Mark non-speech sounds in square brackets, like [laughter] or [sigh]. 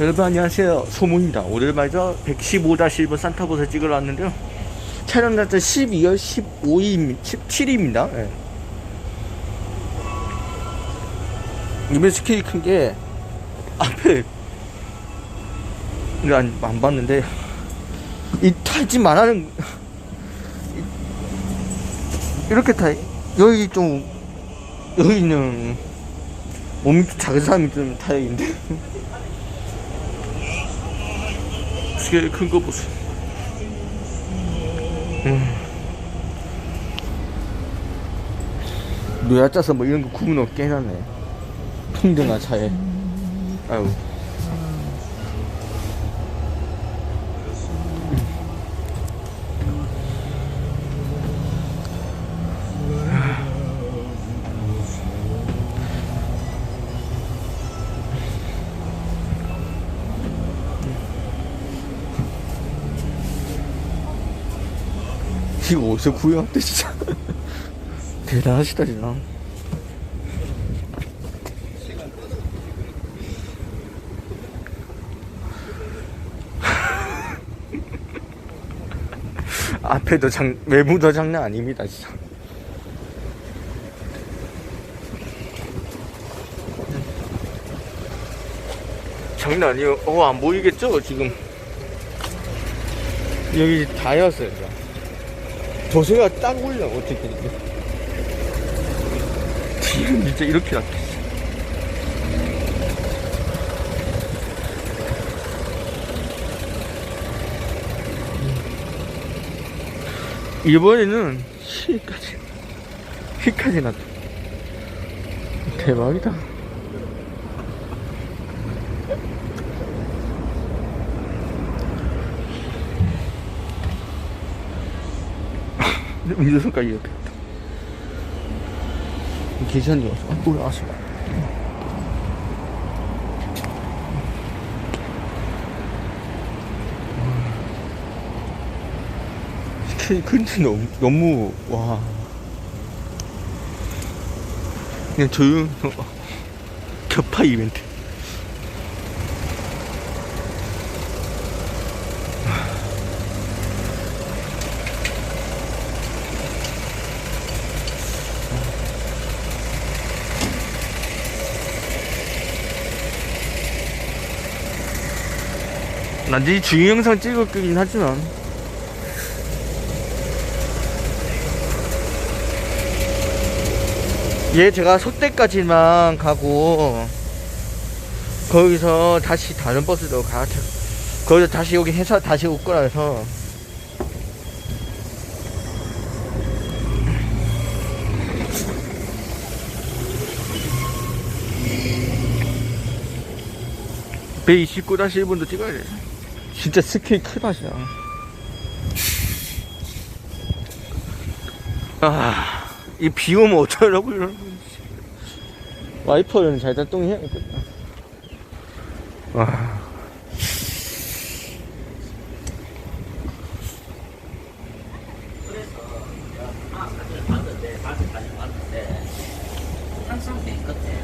여러분 안녕하세요. 소문입니다. 오늘 말이죠. 115-1번 산타버스 찍으러 왔는데요. 촬영 날짜 12월 15일 17일입니다. 예. 이번 스케일이 큰 게 앞에 이거 안, 안 봤는데 이 타지 말하는 이- 이렇게 타 여기 좀 여기는 몸이 좀 작은 사람이 좀 타야 되는데 스케일 큰 거 보세요. 음. 노야 짜서 뭐 이런 거 구분 없게 해놨네. 평등한 차에. 아유. 이거 어디서 구해왔대 진짜. 대단하시다 진짜. [laughs] 앞에도 장, 외부도 장난 아닙니다, 진짜. 장난 아니에요. 어, 안 보이겠죠, 지금. 여기 다였어요, 진짜. 도세가 딱 올려, 어떻게. 뒤는 진짜 이렇게 났다. 이번에는 시까지 시까지 났다. 대박이다. 운전석까지 이렇게. 계산이 와서 아, 올라왔어. 근데 너무 너무 와 그냥 조용 격파 이벤트 난이 중요 영상 찍었긴 하지만. 얘 제가 속대까지만 가고 거기서 다시 다른 버스로 가 거기서 다시 여기 해서 다시 올 거라서. 배 29-1번도 찍어야 돼 진짜 스케일 크다 진짜 아이 비 오면 어쩌려고 이러는 거지. 와이퍼는 잘 작동이 해야겠다 와 봤는데 아직 봤는데 항상 맨 끝에